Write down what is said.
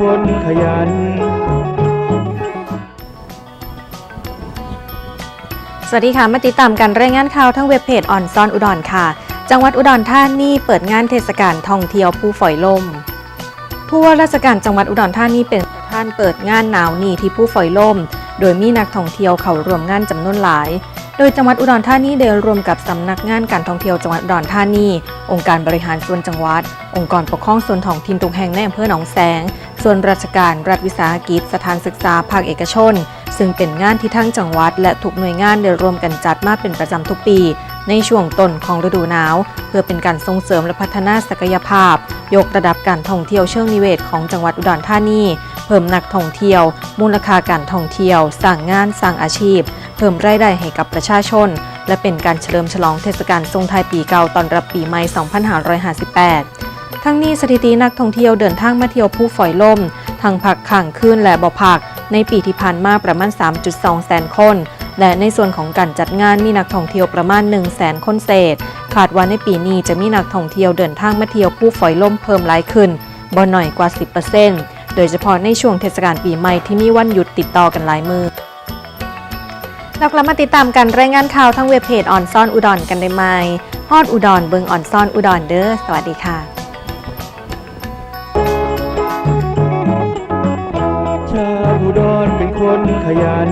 คนขยัน สวัสดีค่ะ มาติดตามการรายงานข่าวทั้งเว็บเพจออนซอนอุดรค่ะ จังหวัดอุดรธานีเปิดงานเทศกาลท่องเที่ยวภูฝอยลม ผู้ว่าราชการจังหวัดอุดรธานีเป็นประธานเปิดงานหนาวนีที่ภูฝอยลม โดยมีนักท่องเที่ยวเข้าร่วมงานจำนวนหลาย โดยจังหวัดอุดรธานีได้รวมกับสำนักงานการท่องเที่ยวจังหวัดอุดรธานี องค์การบริหารส่วนจังหวัด องค์กรปกครองส่วนท้องถิ่นทุกแห่งในอำเภอหนองแสง ส่วนราชการรัฐวิสาหกิจ สถานศึกษาภาคเอกชน ซึ่งเป็นงานที่ทั้งจังหวัด และทุกหน่วยงานได้ร่วมกันจัดมาเป็นประจำทุกปี ในช่วงต้นของฤดูหนาว เพื่อเป็นการส่งเสริมและพัฒนาศักยภาพ ยกระดับการท่องเที่ยวเชิงนิเวศของจังหวัดอุดรธานีเพิ่มนักท่องเที่ยว มูลค่าการท่องเที่ยวสร้างงานสร้างอาชีพ เพิ่มรายได้ให้กับประชาชน และเป็นการเฉลิมฉลองเทศกาลทรงไทยปีเก่าตอนรับปีใหม่ 2558 ทั้งนี้สถิตินักท่องเที่ยวเดินทางมาเที่ยวภูฝอยล่มทั้งพักข้างคืนและบ่พัก ในปีที่ผ่านมาประมาณ 3.2 แสนคน และในส่วนของการจัดงานมีนักท่องเที่ยวประมาณ1แสนคนเศษคาดว่าในปีนี้จะมีนักท่องเที่ยวเดินทางมาเที่ยวภูฝอยล่มเพิ่มหลายขึ้นบ่หน่อยกว่า 10%โดยเฉพาะในช่วงเทศกาลปีใหม่ที่มีวันหยุดติดต่อกันหลายมือ เรากลับมาติดตามกันรายงานข่าวทางเว็บเพจออนซ่อนอุดรกันได้ไหมฮอดอุดรเบิงออนซ่อนอุดรเด้อสวัสดีค่ะชาวอุดรเป็นคนขยัน